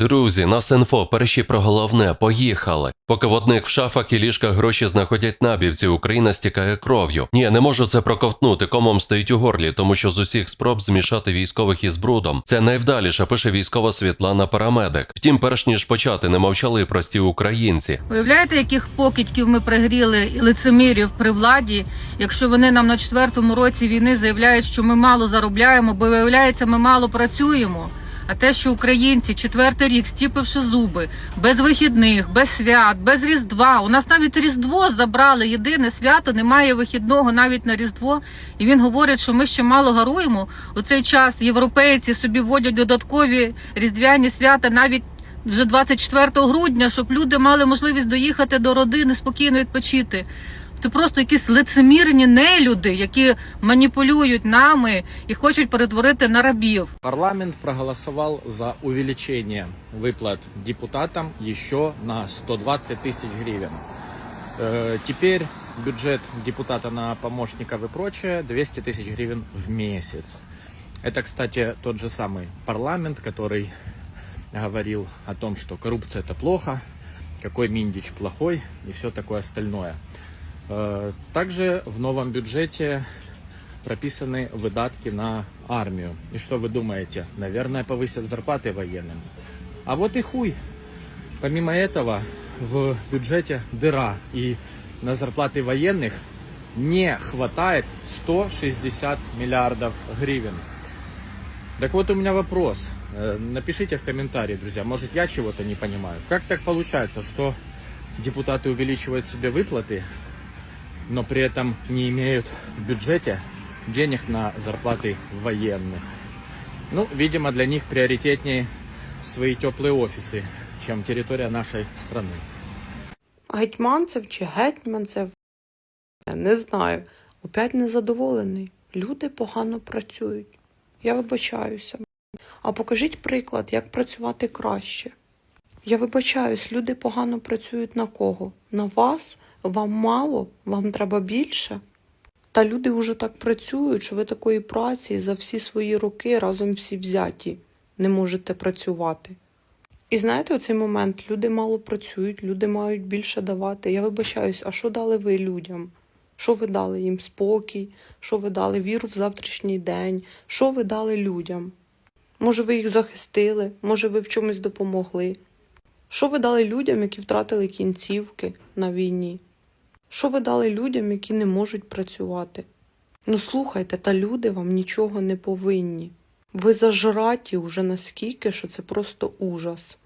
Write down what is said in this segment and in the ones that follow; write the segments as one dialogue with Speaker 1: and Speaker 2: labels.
Speaker 1: Друзі, нас інфо, перші про головне, поїхали. Поки в одних в шафах і ліжках гроші знаходять набівці, Україна стікає кров'ю. Ні, не можу це проковтнути, комом стоїть у горлі, тому що з усіх спроб змішати військових із брудом. Це найвдаліше, пише військова Світлана Парамедик. Втім, перш ніж почати, не мовчали прості українці.
Speaker 2: Уявляєте, яких покидьків ми пригріли і лицемірів при владі, якщо вони нам на четвертому році війни заявляють, що ми мало заробляємо, бо виявляється, ми мало працюємо. А те, що українці четвертий рік, стіпивши зуби, без вихідних, без свят, без Різдва. У нас навіть Різдво забрали. Єдине свято, немає вихідного навіть на Різдво. І він говорить, що ми ще мало гаруємо. У цей час європейці собі вводять додаткові різдвяні свята навіть вже 24 грудня, щоб люди мали можливість доїхати до родини, спокійно відпочити. Це просто якісь лицемірні нелюди, які маніпулюють нами і хочуть перетворити на рабів.
Speaker 3: Парламент проголосовал за увеличение выплат депутатам еще на 120 тысяч гривен. Э, Теперь бюджет депутата на помощников и прочее 200 тысяч гривен в месяц. Это, кстати, тот же самый парламент, который говорил о том, что коррупция это плохо, какой Миндич плохой и все такое остальное. Э, Также в новом бюджете прописаны выдатки на армию. И что вы думаете? Наверное, повысят зарплаты военным. А вот и хуй. Помимо этого, в бюджете дыра. И на зарплаты военных не хватает 160 миллиардов гривен. Так вот у меня вопрос. Э, Напишите в комментарии, друзья. Может я чего-то не понимаю. Как так получается, что депутаты увеличивают себе выплаты, но при этом не имеют в бюджете денег на зарплаты военных. Ну, видимо, для них приоритетнее свои теплые офисы, чем территория нашей страны.
Speaker 4: Гетьманцев чи гетьманцев, не знаю. Опять незадоволений. Люди погано працюють. Я вибачаюся. А покажіть приклад, як працювати краще. Я вибачаюсь, люди погано працюють на кого? На вас? Вам мало? Вам треба більше? Та люди вже так працюють, що ви такої праці за всі свої роки разом всі взяті не можете працювати. І знаєте, у цей момент люди мало працюють, люди мають більше давати. Я вибачаюсь, а що дали ви людям? Що ви дали їм спокій? Що ви дали віру в завтрашній день? Що ви дали людям? Може, ви їх захистили, може, ви в чомусь допомогли? Що ви дали людям, які втратили кінцівки на війні? Що ви дали людям, які не можуть працювати? Ну слухайте, та люди вам нічого не повинні. Ви зажраті уже наскільки, що це просто ужас.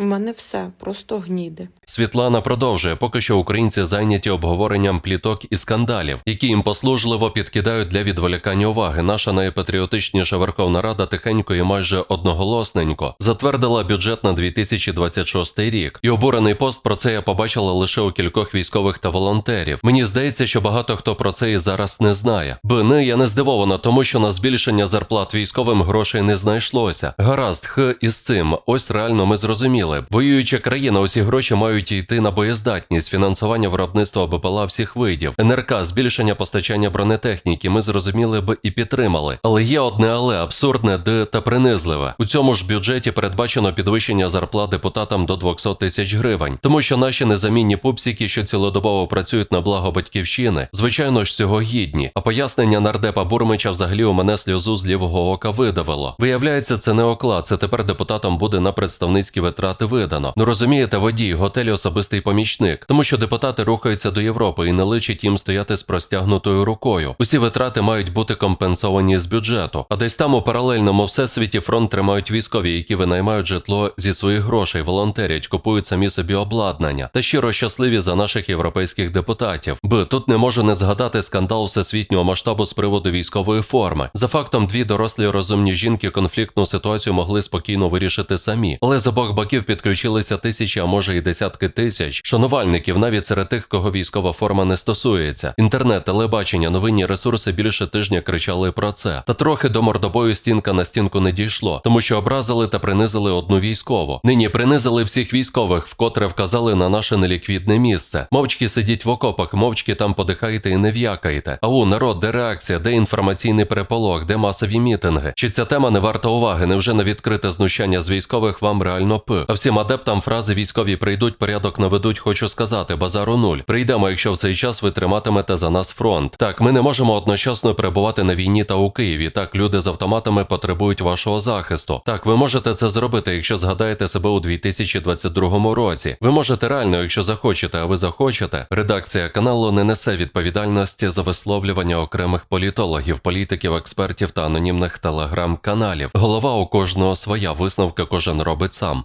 Speaker 4: У мене все просто гніде.
Speaker 1: Світлана продовжує, поки що українці зайняті обговоренням пліток і скандалів, які їм послужливо підкидають для відволікання уваги. Наша найпатріотичніша Верховна Рада тихенько і майже одноголосненько затвердила бюджет на 2026 рік. І обурений пост про це я побачила лише у кількох військових та волонтерів. Мені здається, що багато хто про це і зараз не знає. Бини я не здивована, тому що на збільшення зарплат військовим грошей не знайшлося. Гаразд, х із цим. Ось реально ми зрозуміли. Воююча країна, усі гроші мають йти на боєздатність, фінансування виробництва БПЛА всіх видів, НРК, збільшення постачання бронетехніки. Ми зрозуміли б і підтримали. Але є одне але абсурдне, де та принизливе. У цьому ж бюджеті передбачено підвищення зарплат депутатам до 200 тисяч гривень, тому що наші незамінні пупсики, що цілодобово працюють на благо батьківщини, звичайно ж цього гідні. А пояснення нардепа Бурмича взагалі у мене сльозу з лівого ока видавило. Виявляється, це не оклад, це тепер депутатам буде на представницькі витрати видано. Ну розумієте, водій, готель особистий помічник, тому що депутати рухаються до Європи і не личить їм стояти з простягнутою рукою. Усі витрати мають бути компенсовані з бюджету. А десь там у паралельному всесвіті фронт тримають військові, які винаймають житло зі своїх грошей, волонтерять, купують самі собі обладнання та щиро щасливі за наших європейських депутатів. Б тут не можу не згадати скандал всесвітнього масштабу з приводу військової форми. За фактом, дві дорослі розумні жінки конфліктну ситуацію могли спокійно вирішити самі, але з обох боків Львів підключилися тисячі, а може і десятки тисяч шанувальників, навіть серед тих, кого військова форма не стосується. Інтернет, телебачення, новинні ресурси більше тижня кричали про це. Та трохи до мордобою стінка на стінку не дійшло, тому що образили та принизили одну військову. Нині принизили всіх військових, вкотре вказали на наше неліквідне місце. Мовчки сидіть в окопах, мовчки там подихайте і не в'якайте. Ау, народ, де реакція, де інформаційний переполох, де масові мітинги? Чи ця тема не варта уваги? Невже на відкрите знущання з військових вам реально пи? Всім адептам фрази військові прийдуть, порядок наведуть, хочу сказати, базару нуль. Прийдемо, якщо в цей час ви триматимете за нас фронт. Так, ми не можемо одночасно перебувати на війні та у Києві. Так, люди з автоматами потребують вашого захисту. Так, ви можете це зробити, якщо згадаєте себе у 2022 році. Ви можете реально, якщо захочете, а ви захочете. Редакція каналу не несе відповідальності за висловлювання окремих політологів, політиків, експертів та анонімних телеграм-каналів. Голова у кожного своя висновка кожен робить сам.